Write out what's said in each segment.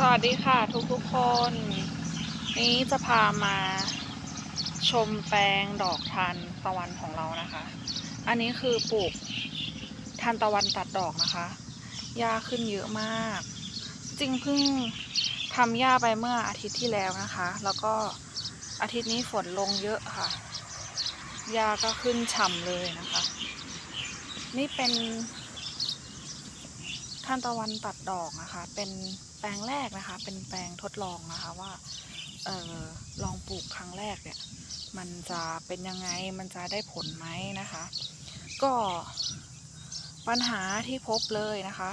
สวัสดีค่ะทุกทุกคน นี้จะพามาชมแปลงดอกทานตะวันของเรานะคะ อันนี้คือปลูกทานตะวันตัดดอกนะคะหญ้าขึ้นเยอะมาก จริงเพิ่งทำหญ้าไปเมื่ออาทิตย์ที่แล้วนะคะ แล้วก็อาทิตย์นี้ฝนลงเยอะค่ะหญ้าก็ขึ้นฉ่ำเลยนะคะ นี่เป็นทานตะวันตัดดอกนะคะ เป็น ลงแรกนะคะ เป็นแปลงทดลองนะคะว่าเออลองปลูกครั้งแรกเนี่ย มันจะเป็นยังไงมันจะได้ผลไหมนะคะ ก็ปัญหาที่พบเลยนะคะ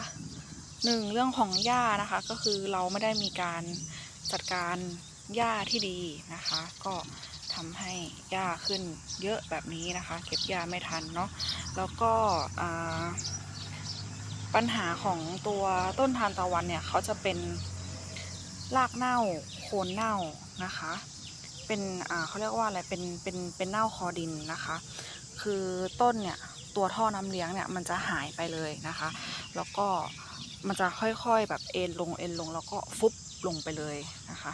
หนึ่งเรื่องของหญ้านะคะ ก็คือเราไม่ได้มีการจัดการหญ้าที่ดีนะคะ ก็ทำให้หญ้าขึ้นเยอะแบบนี้นะคะ เก็บหญ้าไม่ทันเนาะแล้วก็อ่า ปัญหาของตัวต้นทานตะวันเนี่ยเขาจะเป็นรากเน่าโคนเน่านะคะ เป็นอ่าเขาเรียกว่าอะไรเป็นเป็นเป็นเน่าคอดินนะคะ คือต้นเนี่ยตัวท่อน้ำเลี้ยงเนี่ยมันจะหายไปเลยนะคะ แล้วก็มันจะค่อยๆแบบเอ็นลงเอ็นลงแล้วก็ฟุบลงไปเลยนะคะ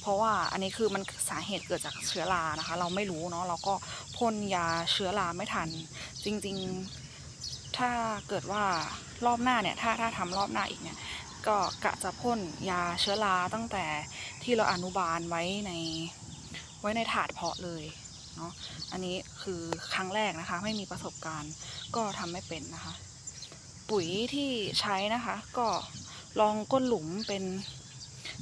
เพราะว่าอันนี้คือมันสาเหตุเกิดจากเชื้อรานะคะ เราไม่รู้เนาะเราก็พ่นยาเชื้อราไม่ทัน จริง ๆ ถ้าเกิดว่ารอบหน้าเนี่ย ถ้าถ้าทำรอบหน้าอีกเนี่ย ก็กะจะพ่นยาเชื้อราตั้งแต่ที่เราอนุบาลไว้ในไว้ในถาดเพาะเลยเนาะ อันนี้คือครั้งแรกนะคะ ไม่มีประสบการณ์ก็ทำไม่เป็นนะคะ ปุ๋ยที่ใช้นะคะ ก็ลองก้นหลุมเป็น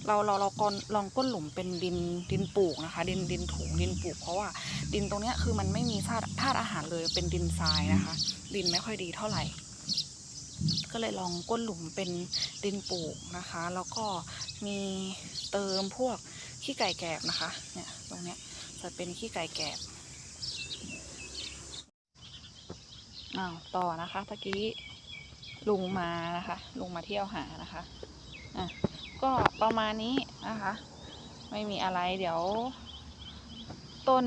เราเราเรากอนลองก้นหลุมเป็นดินดินปลูกนะคะ ดินดินถุงดินปลูกเพราะว่าดินตรงเนี้ยคือมันไม่มีธาตุธาตุอาหารเลยเป็นดินทรายนะคะ ดินไม่ค่อยดีเท่าไหร่ ก็เลยลองก้นหลุมเป็นดินปลูกนะคะ แล้วก็มีเติมพวกขี้ไก่แกบนะคะเนี่ยตรงเนี้ยจะเป็นขี้ไก่แกบอ้าวต่อนะคะตะกี้ลุงมานะคะ ลุงมาเที่ยวหานะคะอะ ก็ประมาณนี้นะคะ ไม่มีอะไรเดี๋ยว ต้น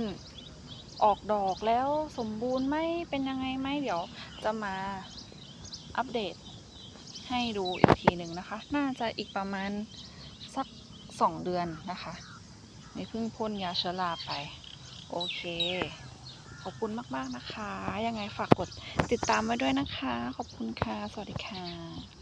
ออกดอกแล้วสมบูรณ์ไหมเป็นยังไงไหมเดี๋ยวจะมาอัปเดตให้ดูอีกทีหนึ่งนะคะ น่าจะอีกประมาณสักสองเดือนนะคะนี่เพิ่งพ่นยาเชื้อราไป โอเค ขอบคุณมาก ๆ นะคะ ยังไงฝากกดติดตามไว้ด้วยนะคะ ขอบคุณค่ะ สวัสดีค่ะ